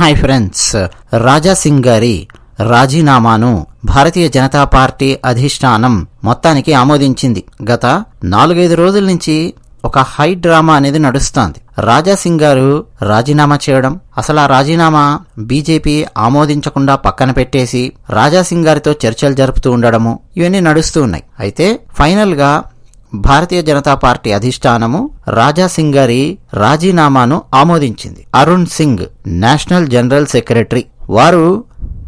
Hi friends. Raja Singh గారి రాజీనామాను భారతీయ Janata party అధిష్టానం మొత్తానికి ఆమోదించింది. గత నాలుగైదు రోజుల నుంచి ఒక హై డ్రామా అనేది నడుస్తోంది. రాజా సింగ్ గారు రాజీనామా చేయడం అసలు ఆ రాజీనామా బీజేపీ ఆమోదించకుండా పక్కన పెట్టేసి రాజా సింగ్ గారితో చర్చలు జరుపుతూ ఉండడము ఇవన్నీ నడుస్తూ ఉన్నాయి. అయితే ఫైనల్గా భారతీయ జనతా పార్టీ అధిష్టానము రాజాసింగ్ గారి రాజీనామాను ఆమోదించింది. Arun Singh national general secretary. వారు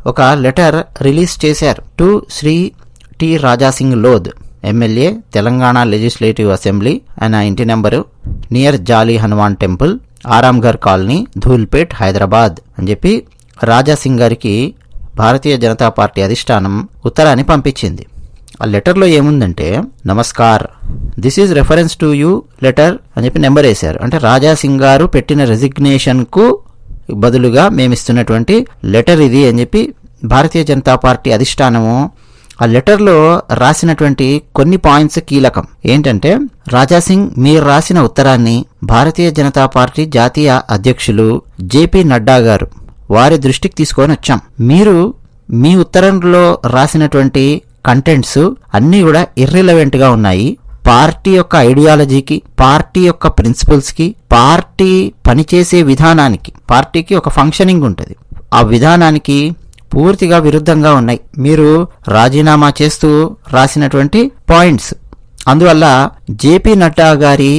ఒక లెటర్ రిలీజ్ చేశారు. To Shri T Raja Singh Lodh MLA Telangana legislative assembly ఆయన ఇంటి number near Jali Hanuman temple Aramghar colony Dhoolpet Hyderabad అని చెప్పి రాజాసింగ్ గారికి భారతీయ జనతా పార్టీ అధిష్టానం ఉత్తరాన్ని పంపించింది. ఆ లెటర్లో ఏముందంటే namaskar. This is reference to you letter అని చెప్పి నెంబర్ వేశారు. అంటే రాజా సింగ్ గారు పెట్టిన రెసిగ్నేషన్కు బదులుగా మేము ఇస్తున్నటువంటి లెటర్ ఇది అని చెప్పి భారతీయ జనతా పార్టీ అధిష్టానము ఆ లెటర్లో రాసినటువంటి కొన్ని పాయింట్స్ కీలకం. ఏంటంటే రాజా సింగ్ మీరు రాసిన ఉత్తరాన్ని భారతీయ జనతా పార్టీ జాతీయ అధ్యక్షులు జేపీ నడ్డా గారు వారి దృష్టికి తీసుకొని వచ్చాం. మీరు మీ ఉత్తరంలో రాసినటువంటి కంటెంట్స్ అన్నీ కూడా ఇర్రిలవెంట్గా ఉన్నాయి. పార్టీ యొక్క ఐడియాలజీకి పార్టీ యొక్క ప్రిన్సిపల్స్కి పార్టీ పనిచేసే విధానానికి పార్టీకి ఒక ఫంక్షనింగ్ ఉంటుంది. ఆ విధానానికి పూర్తిగా విరుద్ధంగా ఉన్నాయి. మీరు రాజీనామా చేస్తూ రాసినటువంటి పాయింట్స్ అందువల్ల జేపీ నడ్డా గారి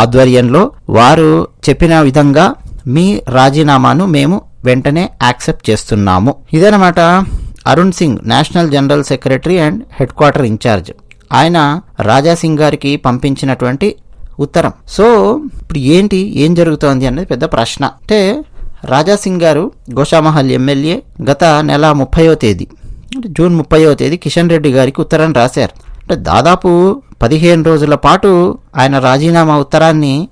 ఆధ్వర్యంలో వారు చెప్పిన విధంగా మీ రాజీనామాను మేము వెంటనే యాక్సెప్ట్ చేస్తున్నాము. ఇదనమాట Arun Singh national general secretary and head quarter incharge. ఆయన రాజా సింగ్ గారికి పంపించినటువంటి ఉత్తరం. సో ఇప్పుడు ఏంటి ఏం జరుగుతోంది అనేది పెద్ద ప్రశ్న. అంటే రాజా సింగ్ గారు గోషామహల్ ఎమ్మెల్యే గత నెల ముప్పయో తేదీ అంటే జూన్ ముప్పయో తేదీ కిషన్ రెడ్డి గారికి ఉత్తరం రాశారు. అంటే దాదాపు పదిహేను రోజుల పాటు ఆయన రాజీనామా ఉత్తరాన్ని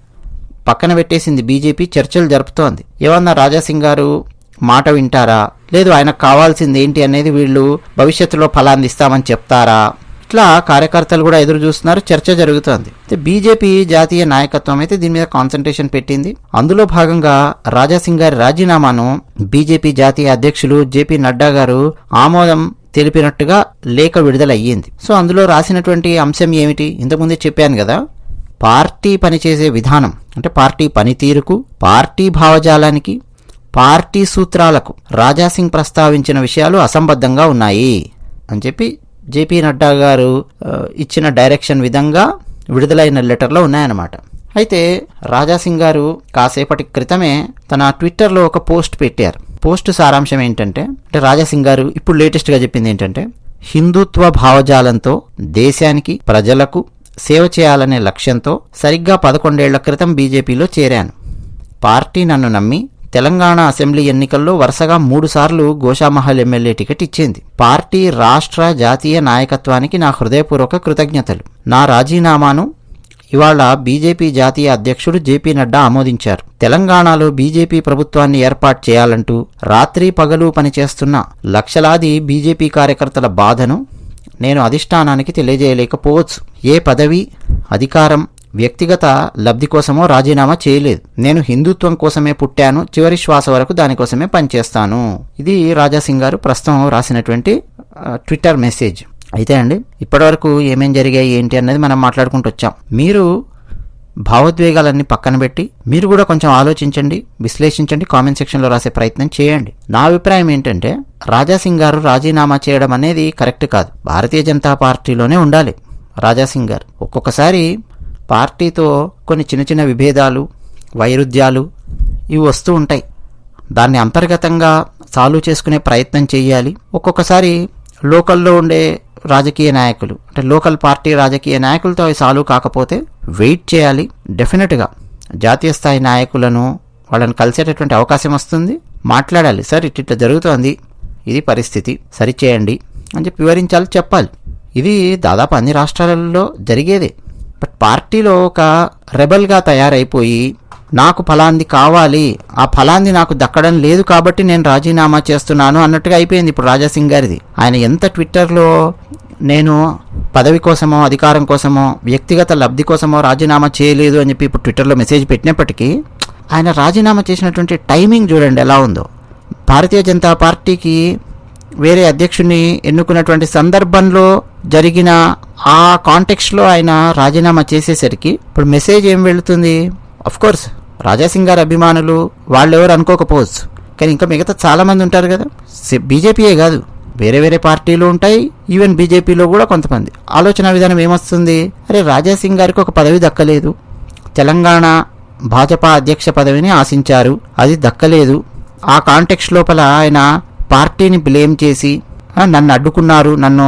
పక్కన పెట్టేసింది బీజేపీ చర్చలు జరుపుతోంది. ఏమన్నా రాజాసింగ్ గారు మాట వింటారా? లేదు ఆయనకు కావాల్సింది ఏంటి అనేది వీళ్ళు భవిష్యత్తులో ఫలాన్ని ఇస్తామని చెప్తారా? ఇట్లా కార్యకర్తలు కూడా ఎదురు చూస్తున్నారు చర్చ జరుగుతోంది. బీజేపీ జాతీయ నాయకత్వం అయితే దీని మీద కాన్సన్ట్రేషన్ పెట్టింది. అందులో భాగంగా రాజాసింగ్ గారి రాజీనామాను బీజేపీ జాతీయ అధ్యక్షులు జేపీ నడ్డా గారు ఆమోదం తెలిపినట్టుగా లేఖ విడుదలయ్యింది. సో అందులో రాసినటువంటి అంశం ఏమిటి? ఇంతకుముందే చెప్పాను కదా పార్టీ పనిచేసే విధానం అంటే పార్టీ పనితీరుకు పార్టీ భావజాలానికి పార్టీ సూత్రాలకు రాజాసింగ్ ప్రస్తావించిన విషయాలు అసంబద్ధంగా ఉన్నాయి అని చెప్పి జేపీ నడ్డా గారు ఇచ్చిన డైరెక్షన్ విధంగా విడుదలైన లెటర్లో ఉన్నాయన్నమాట. అయితే రాజాసింగ్ గారు కాసేపటి క్రితమే తన ట్విట్టర్లో ఒక పోస్ట్ పెట్టారు. పోస్ట్ సారాంశం ఏంటంటే అంటే రాజాసింగ్ గారు ఇప్పుడు లేటెస్ట్గా చెప్పింది ఏంటంటే హిందుత్వ భావజాలంతో దేశానికి ప్రజలకు సేవ చేయాలనే లక్ష్యంతో సరిగ్గా పదకొండేళ్ళ క్రితం బీజేపీలో చేరాను. పార్టీ నన్ను నమ్మి తెలంగాణ అసెంబ్లీ ఎన్నికల్లో వరుసగా మూడుసార్లు గోషామహల్ ఎమ్మెల్యే టికెట్ ఇచ్చింది. పార్టీ రాష్ట్ర జాతీయ నాయకత్వానికి నా హృదయపూర్వక కృతజ్ఞతలు. నా రాజీనామాను ఇవాళ బీజేపీ జాతీయ అధ్యక్షుడు జేపీ నడ్డా ఆమోదించారు. తెలంగాణలో బీజేపీ ప్రభుత్వాన్ని ఏర్పాటు చేయాలంటూ రాత్రి పగలు పనిచేస్తున్న లక్షలాది బీజేపీ కార్యకర్తల బాధను నేను అధిష్టానానికి తెలియజేయలేకపోవచ్చు. ఏ పదవి అధికారం వ్యక్తిగత లబ్ధి కోసమో రాజీనామా చేయలేదు. నేను హిందుత్వం కోసమే పుట్టాను చివరి శ్వాస వరకు దానికోసమే పనిచేస్తాను. ఇది రాజాసింగ్ గారు ప్రస్తుతం రాసినటువంటి ట్విట్టర్ మెసేజ్. అయితే అండి ఇప్పటివరకు ఏమేం జరిగాయి ఏంటి అనేది మనం మాట్లాడుకుంటూ వచ్చాం. మీరు భావోద్వేగాలన్నీ పక్కన పెట్టి మీరు కూడా కొంచెం ఆలోచించండి విశ్లేషించండి కామెంట్ సెక్షన్లో రాసే ప్రయత్నం చేయండి. నా అభిప్రాయం ఏంటంటే రాజాసింగ్ గారు రాజీనామా చేయడం అనేది కరెక్ట్ కాదు. భారతీయ జనతా పార్టీలోనే ఉండాలి రాజాసింగ్ గారు. ఒక్కొక్కసారి పార్టీతో కొన్ని చిన్న చిన్న విభేదాలు వైరుధ్యాలు ఇవి వస్తూ ఉంటాయి. దాన్ని అంతర్గతంగా సాల్వ్ చేసుకునే ప్రయత్నం చేయాలి. ఒక్కొక్కసారి లోకల్లో ఉండే రాజకీయ నాయకులు అంటే లోకల్ పార్టీ రాజకీయ నాయకులతో అవి సాల్వ్ కాకపోతే వెయిట్ చేయాలి. డెఫినెట్గా జాతీయ స్థాయి నాయకులను వాళ్ళని కలిసేటటువంటి అవకాశం వస్తుంది. మాట్లాడాలి సార్ ఇట్ ఇట్లా జరుగుతోంది. ఇది పరిస్థితి. సరిచేయండి అని చెప్పి వివరించాలి చెప్పాలి. ఇది దాదాపు అన్ని రాష్ట్రాలలో జరిగేదే. బట్ పార్టీలో ఒక రెబల్గా తయారైపోయి నాకు ఫలాంది కావాలి. ఆ ఫలాంది నాకు దక్కడం లేదు కాబట్టి నేను రాజీనామా చేస్తున్నాను అన్నట్టుగా అయిపోయింది ఇప్పుడు రాజాసింగ్ గారిది. ఆయన ఎంత ట్విట్టర్లో నేను పదవి కోసమో అధికారం కోసమో వ్యక్తిగత లబ్ధి కోసమో రాజీనామా చేయలేదు అని చెప్పి ఇప్పుడు ట్విట్టర్లో మెసేజ్ పెట్టినప్పటికీ ఆయన రాజీనామా చేసినటువంటి టైమింగ్ చూడండి ఎలా ఉందో. భారతీయ జనతా పార్టీకి వేరే అధ్యక్షుడిని ఎన్నుకున్నటువంటి సందర్భంలో జరిగిన ఆ కాంటెక్స్ట్లో ఆయన రాజీనామా చేసేసరికి ఇప్పుడు మెసేజ్ ఏం వెళుతుంది? కోర్స్ రాజాసింగ్ గారి అభిమానులు వాళ్ళెవరు అనుకోకపోవచ్చు. కానీ ఇంకా మిగతా చాలామంది ఉంటారు కదా. బీజేపీయే కాదు. వేరే వేరే పార్టీలు ఉంటాయి. ఈవెన్ బీజేపీలో కూడా కొంతమంది. ఆలోచన విధానం ఏమొస్తుంది? అరే రాజాసింగ్ గారికి ఒక పదవి దక్కలేదు. తెలంగాణ భాజపా అధ్యక్ష పదవిని ఆశించారు. అది దక్కలేదు. ఆ కాంటెక్స్ లోపల ఆయన పార్టీని బ్లేమ్ చేసి నన్ను అడ్డుకున్నారు నన్ను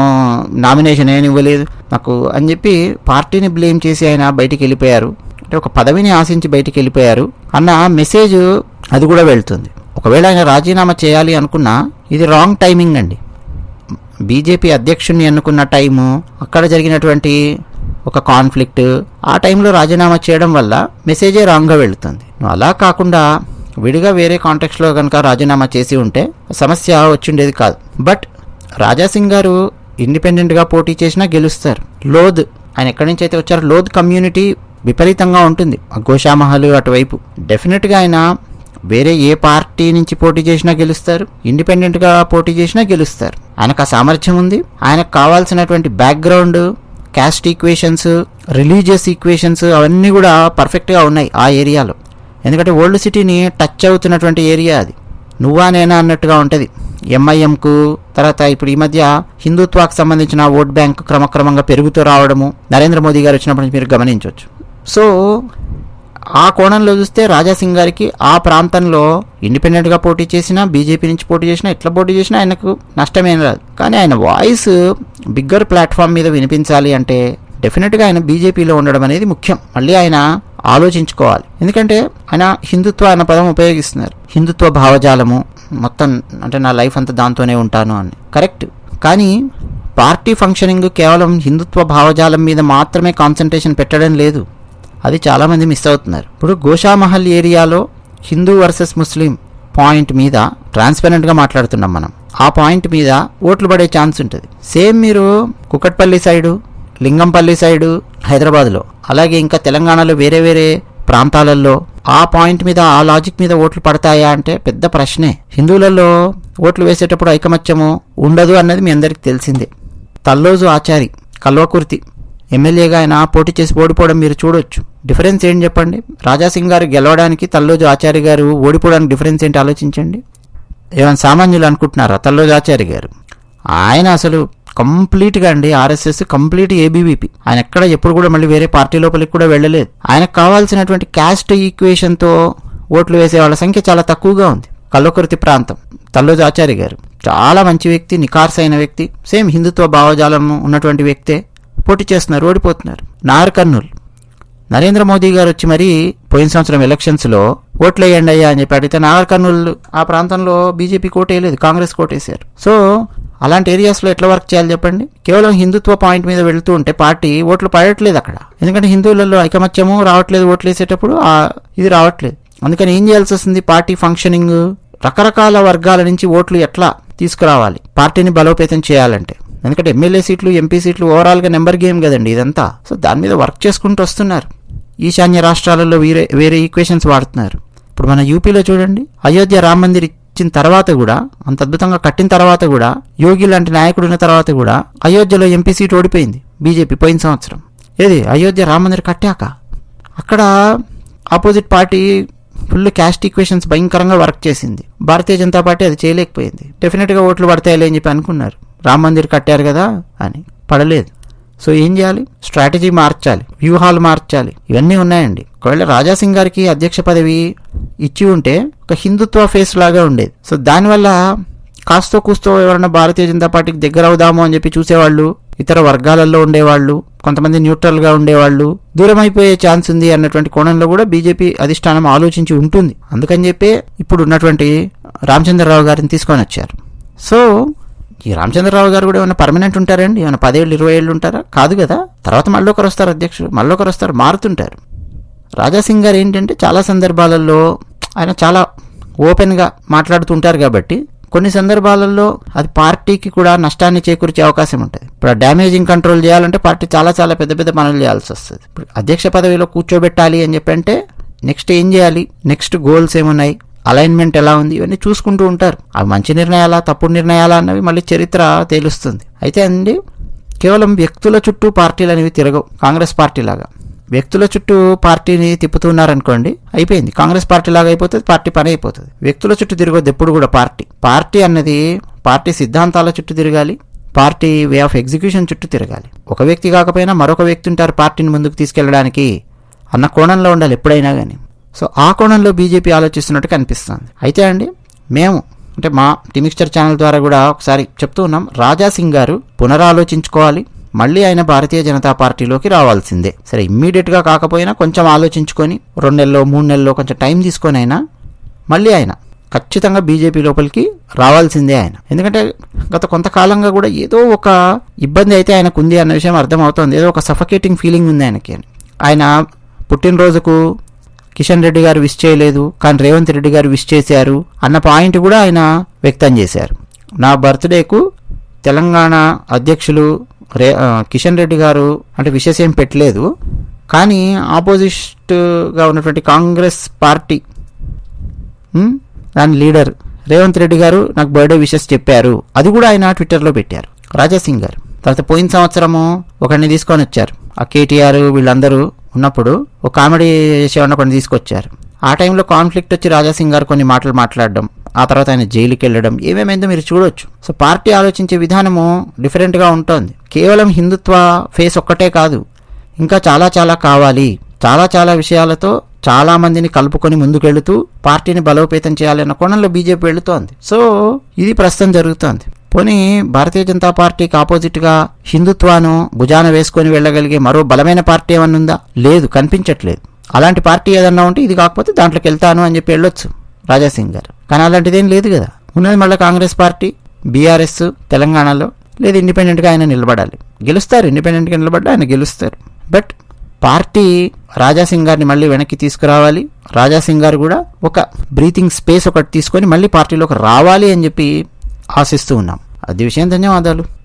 నామినేషన్ ఏమి ఇవ్వలేదు. నాకు అని చెప్పి పార్టీని బ్లేమ్ చేసి ఆయన బయటికి వెళ్ళిపోయారు. అంటే ఒక పదవిని ఆశించి బయటికి వెళ్ళిపోయారు. అన్న మెసేజ్ అది కూడా వెళ్తుంది. ఒకవేళ ఆయన రాజీనామా చేయాలి అనుకున్నా ఇది రాంగ్ టైమింగ్ అండి. బీజేపీ అధ్యక్షుడిని ఎన్నుకున్న టైము అక్కడ జరిగినటువంటి ఒక కాన్ఫ్లిక్ట్ ఆ టైంలో రాజీనామా చేయడం వల్ల మెసేజే రాంగ్గా వెళుతుంది. నువ్వు అలా కాకుండా విడిగా వేరే కాంటెక్స్లో కనుక రాజీనామా చేసి ఉంటే సమస్య వచ్చిండేది కాదు. బట్ రాజాసింగ్ గారు ఇండిపెండెంట్గా పోటీ చేసినా గెలుస్తారు. లోద్ ఆయన ఎక్కడి నుంచి అయితే వచ్చారో లోద్ కమ్యూనిటీ విపరీతంగా ఉంటుంది గోషామహల్ అటువైపు. డెఫినెట్గా ఆయన వేరే ఏ పార్టీ నుంచి పోటీ చేసినా గెలుస్తారు. ఇండిపెండెంట్గా పోటీ చేసినా గెలుస్తారు. ఆయనకు ఆ సామర్థ్యం ఉంది. ఆయనకు కావాల్సినటువంటి background caste equations religious equations అవన్నీ కూడా పర్ఫెక్ట్గా ఉన్నాయి ఆ ఏరియాలో. ఎందుకంటే ఓల్డ్ సిటీని టచ్ అవుతున్నటువంటి ఏరియా అది. నువ్వా నేనా అన్నట్టుగా ఉంటుంది. ఎంఐఎంకు తర్వాత ఇప్పుడు ఈ మధ్య హిందుత్వాకు సంబంధించిన ఓట్ బ్యాంక్ క్రమక్రమంగా పెరుగుతూ రావడము నరేంద్ర మోదీ గారు వచ్చినప్పటి నుంచి మీరు గమనించవచ్చు. సో ఆ కోణంలో చూస్తే రాజాసింగ్ గారికి ఆ ప్రాంతంలో ఇండిపెండెంట్గా పోటీ చేసినా బీజేపీ నుంచి పోటీ చేసినా ఎట్లా పోటీ చేసినా ఆయనకు నష్టమేం రాదు. కానీ ఆయన వాయిస్ బిగ్గర్ ప్లాట్ఫామ్ మీద వినిపించాలి అంటే డెఫినెట్గా ఆయన బీజేపీలో ఉండడం అనేది ముఖ్యం. మళ్ళీ ఆయన ఆలోచించుకోవాలి. ఎందుకంటే ఆయన హిందుత్వ అన్న పదం ఉపయోగిస్తున్నారు. హిందుత్వ భావజాలము మొత్తం అంటే నా లైఫ్ అంతా దాంతోనే ఉంటాను అని. కరెక్ట్. కానీ పార్టీ ఫంక్షనింగ్ కేవలం హిందుత్వ భావజాలం మీద మాత్రమే కాన్సన్ట్రేషన్ పెట్టడం లేదు. అది చాలామంది మిస్ అవుతున్నారు. ఇప్పుడు గోషామహల్ ఏరియాలో హిందూ వర్సెస్ ముస్లిం పాయింట్ మీద ట్రాన్స్పరెంట్గా మాట్లాడుతున్నాం మనం. ఆ పాయింట్ మీద ఓట్లు పడే ఛాన్స్ ఉంటుంది. సేమ్ మీరు కుకట్పల్లి సైడు లింగంపల్లి సైడు హైదరాబాద్లో అలాగే ఇంకా తెలంగాణలో వేరే వేరే ప్రాంతాలలో ఆ పాయింట్ మీద ఆ లాజిక్ మీద ఓట్లు పడతాయా అంటే పెద్ద ప్రశ్నే. హిందువులలో ఓట్లు వేసేటప్పుడు ఐకమత్యము ఉండదు అన్నది మీ అందరికీ తెలిసిందే. తల్లోజు ఆచారి కల్వకుర్తి ఎమ్మెల్యేగా ఆయన పోటీ చేసి ఓడిపోవడం మీరు చూడొచ్చు. డిఫరెన్స్ ఏంటి చెప్పండి? రాజాసింగ్ గారు గెలవడానికి తల్లోజు ఆచారి గారు ఓడిపోవడానికి డిఫరెన్స్ ఏంటి ఆలోచించండి. ఏమైనా సామాన్యులు అనుకుంటున్నారా తల్లోజు ఆచారి గారు? ఆయన అసలు కంప్లీట్గా అండి ఆర్ఎస్ఎస్ కంప్లీట్ ఏబీవీపీ. ఆయన ఎక్కడ ఎప్పుడు కూడా మళ్ళీ వేరే పార్టీ లోపలికి కూడా వెళ్ళలేదు. ఆయనకు కావాల్సినటువంటి క్యాస్ట్ ఈక్వేషన్తో ఓట్లు వేసే వాళ్ళ సంఖ్య చాలా తక్కువగా ఉంది. కల్లకుర్తి ప్రాంతం. తల్లోజాచారి గారు. చాలా మంచి వ్యక్తి నికార్స్ అయిన వ్యక్తి. సేమ్ హిందుత్వ భావజాలం ఉన్నటువంటి వ్యక్తే. పోటీ చేస్తున్నారు ఓడిపోతున్నారు. నార్ కర్నూలు. నరేంద్ర మోదీ గారు వచ్చి మరీ పోయిన సంవత్సరం ఎలక్షన్స్లో ఓట్లు వేయండి అయ్యా అని చెప్పి అడిగితే నాగర్ కర్నూలు ఆ ప్రాంతంలో బీజేపీ కోటేయలేదు కాంగ్రెస్ కోటేశారు. సో అలాంటి ఏరియాస్లో ఎట్లా వర్క్ చేయాలి చెప్పండి? కేవలం హిందుత్వ పాయింట్ మీద వెళుతూ ఉంటే పార్టీ ఓట్లు పడట్లేదు అక్కడ. ఎందుకంటే హిందువులలో ఐకమత్యము రావట్లేదు ఓట్లు వేసేటప్పుడు ఇది రావట్లేదు. అందుకని ఏం చేయాల్సి వస్తుంది? పార్టీ ఫంక్షనింగ్ రకరకాల వర్గాల నుంచి ఓట్లు ఎట్లా తీసుకురావాలి? పార్టీని బలోపేతం చేయాలంటే. ఎందుకంటే ఎమ్మెల్యే సీట్లు ఎంపీ సీట్లు ఓవరాల్గా నెంబర్ గేమ్ కదండి ఇదంతా. సో దాని మీద వర్క్ చేసుకుంటూ వస్తున్నారు. ఈశాన్య రాష్ట్రాలలో వేరే వేరే ఈక్వేషన్స్ వాడుతున్నారు. ఇప్పుడు మన యూపీలో చూడండి. అయోధ్య రామ మందిర్ వచ్చిన తర్వాత కూడా అంత అద్భుతంగా కట్టిన తర్వాత కూడా యోగి లాంటి నాయకుడు ఉన్న తర్వాత కూడా అయోధ్యలో ఎంపీ సీట్ ఓడిపోయింది బీజేపీ పోయిన సంవత్సరం. ఏది? అయోధ్య రామ మందిర్ కట్టాక. అక్కడ opposite party full caste equations భయంకరంగా వర్క్ చేసింది. భారతీయ జనతా పార్టీ అది చేయలేకపోయింది. డెఫినెట్గా ఓట్లు పడతాయలే అని చెప్పి అనుకున్నారు. రామ మందిర్ కట్టారు కదా అని. పడలేదు. సో ఏం చేయాలి? స్ట్రాటజీ మార్చాలి వ్యూహాలు మార్చాలి. ఇవన్నీ ఉన్నాయండి. ఒకవేళ రాజాసింగ్ గారికి అధ్యక్ష పదవి ఇచ్చి ఉంటే ఒక హిందుత్వ ఫేస్ లాగా ఉండేది. సో దానివల్ల కాస్తో కూస్తో ఎవరైనా భారతీయ జనతా పార్టీకి దగ్గర అవుదాము అని చెప్పి చూసేవాళ్ళు ఇతర వర్గాలలో ఉండేవాళ్ళు కొంతమంది న్యూట్రల్గా ఉండేవాళ్ళు దూరం అయిపోయే ఛాన్స్ ఉంది అన్నటువంటి కోణంలో కూడా బీజేపీ అధిష్టానం ఆలోచించి ఉంటుంది. అందుకని చెప్పి ఇప్పుడు ఉన్నటువంటి రామచంద్రరావు గారిని తీసుకొని వచ్చారు. సో ఈ రామచంద్రరావు గారు కూడా ఏమైనా పర్మనెంట్ ఉంటారండి? ఏమైనా పదేళ్ళు ఇరవై ఏళ్ళు ఉంటారా? కాదు కదా. తర్వాత మళ్ళీ ఒకరు వస్తారు అధ్యక్షుడు. మళ్ళీ ఒకరు వస్తారు మారుతుంటారు. రాజాసింగ్ గారు ఏంటంటే చాలా సందర్భాలలో ఆయన చాలా ఓపెన్గా మాట్లాడుతుంటారు కాబట్టి కొన్ని సందర్భాలలో అది పార్టీకి కూడా నష్టాన్ని చేకూర్చే అవకాశం ఉంటుంది. ఇప్పుడు ఆ డ్యామేజింగ్ కంట్రోల్ చేయాలంటే పార్టీ చాలా చాలా పెద్ద పెద్ద పనులు చేయాల్సి వస్తుంది. ఇప్పుడు అధ్యక్ష పదవిలో కూర్చోబెట్టాలి అని చెప్పి అంటే నెక్స్ట్ ఏం చేయాలి? నెక్స్ట్ గోల్స్ ఏమున్నాయి? అలైన్మెంట్ ఎలా ఉంది? ఇవన్నీ చూసుకుంటూ ఉంటారు. అవి మంచి నిర్ణయాలా తప్పుడు నిర్ణయాలా అన్నవి మళ్ళీ చరిత్ర తేలుస్తుంది. అయితే అండి కేవలం వ్యక్తుల చుట్టూ పార్టీలు అనేవి తిరగవు. కాంగ్రెస్ పార్టీ లాగా వ్యక్తుల చుట్టూ పార్టీని తిప్పుతున్నారనుకోండి అయిపోయింది. కాంగ్రెస్ పార్టీ లాగా అయిపోతుంది పార్టీ పని అయిపోతుంది. వ్యక్తుల చుట్టూ తిరగొద్దు ఎప్పుడు కూడా పార్టీ. పార్టీ అన్నది పార్టీ సిద్ధాంతాల చుట్టూ తిరగాలి. పార్టీ వే ఆఫ్ ఎగ్జిక్యూషన్ చుట్టూ తిరగాలి. ఒక వ్యక్తి కాకపోయినా మరొక వ్యక్తి ఉంటారు పార్టీని ముందుకు తీసుకెళ్ళడానికి. అన్న కోణంలో ఉండాలి ఎప్పుడైనా కానీ సో ఆ కోణంలో బీజేపీ ఆలోచిస్తున్నట్టు కనిపిస్తుంది. అయితే అండి మేము అంటే మా టిమిక్స్చర్ ఛానల్ ద్వారా కూడా ఒకసారి చెప్తూ ఉన్నాం రాజా సింగ్ గారు పునరాలోచించుకోవాలి మళ్ళీ ఆయన భారతీయ జనతా పార్టీలోకి రావాల్సిందే. సరే ఇమ్మీడియట్గా కాకపోయినా కొంచెం ఆలోచించుకొని రెండు నెలలో మూడు నెలల్లో కొంచెం టైం తీసుకొని అయినా మళ్ళీ ఆయన ఖచ్చితంగా బీజేపీ లోపలికి రావాల్సిందే ఆయన. ఎందుకంటే గత కొంతకాలంగా కూడా ఏదో ఒక ఇబ్బంది అయితే ఆయనకు ఉంది అన్న విషయం అర్థమవుతోంది. ఏదో ఒక సఫకేటింగ్ ఫీలింగ్ ఉంది ఆయనకి. ఆయన పుట్టినరోజుకు కిషన్ రెడ్డి గారు విష్ చేయలేదు కానీ రేవంత్ రెడ్డి గారు విష్ చేశారు అన్న పాయింట్ కూడా ఆయన వ్యక్తం చేశారు. నా బర్త్డేకు తెలంగాణ అధ్యక్షులు రే కిషన్ రెడ్డి గారు అంటే విషెస్ ఏం పెట్టలేదు కానీ ఆపోజిట్గా ఉన్నటువంటి కాంగ్రెస్ పార్టీ దాని లీడర్ రేవంత్ రెడ్డి గారు నాకు బర్త్డే విషెస్ చెప్పారు. అది కూడా ఆయన ట్విట్టర్లో పెట్టారు. రాజాసింగ్ గారు. తర్వాత పోయిన సంవత్సరము ఒకరిని తీసుకొని వచ్చారు. ఆ కేటీఆర్ వీళ్ళందరూ ఉన్నప్పుడు ఒక కామెడీ చేసేవాడిని కొన్ని తీసుకొచ్చారు. ఆ టైంలో కాన్ఫ్లిక్ట్ వచ్చి రాజాసింగ్ గారు కొన్ని మాటలు మాట్లాడడం ఆ తర్వాత ఆయన జైలుకి వెళ్ళడం ఏమేమైందో మీరు చూడొచ్చు. సో పార్టీ ఆలోచించే విధానము డిఫరెంట్గా ఉంటుంది. కేవలం హిందుత్వ ఫేస్ ఒక్కటే కాదు. ఇంకా చాలా చాలా కావాలి. చాలా చాలా విషయాలతో చాలా మందిని కలుపుకొని ముందుకెళ్తూ పార్టీని బలోపేతం చేయాలన్న కోణంలో బీజేపీ వెళుతోంది. సో ఇది ప్రస్తుతం జరుగుతోంది. పోనీ భారతీయ జనతా పార్టీకి ఆపోజిట్గా హిందుత్వాను భుజాన వేసుకొని వెళ్ళగలిగే మరో బలమైన పార్టీ ఏమన్నా ఉందా? లేదు కనిపించట్లేదు. అలాంటి పార్టీ ఏదన్నా ఉంటే ఇది కాకపోతే దాంట్లోకి వెళ్తాను అని చెప్పి వెళ్ళొచ్చు రాజాసింగ్ గారు. కానీ అలాంటిదేం లేదు కదా. ఉన్నది మళ్ళీ కాంగ్రెస్ పార్టీ బీఆర్ఎస్ తెలంగాణలో. లేదు ఇండిపెండెంట్గా ఆయన నిలబడాలి. గెలుస్తారు ఇండిపెండెంట్గా నిలబడ్డా ఆయన గెలుస్తారు. బట్ పార్టీ రాజాసింగ్ గారిని మళ్ళీ వెనక్కి తీసుకురావాలి. రాజాసింగ్ గారు కూడా ఒక బ్రీతింగ్ స్పేస్ ఒకటి తీసుకొని మళ్ళీ పార్టీలోకి రావాలి అని చెప్పి ఆశిస్తూ ఉన్నాం. అది విషయం ధన్యవాదాలు.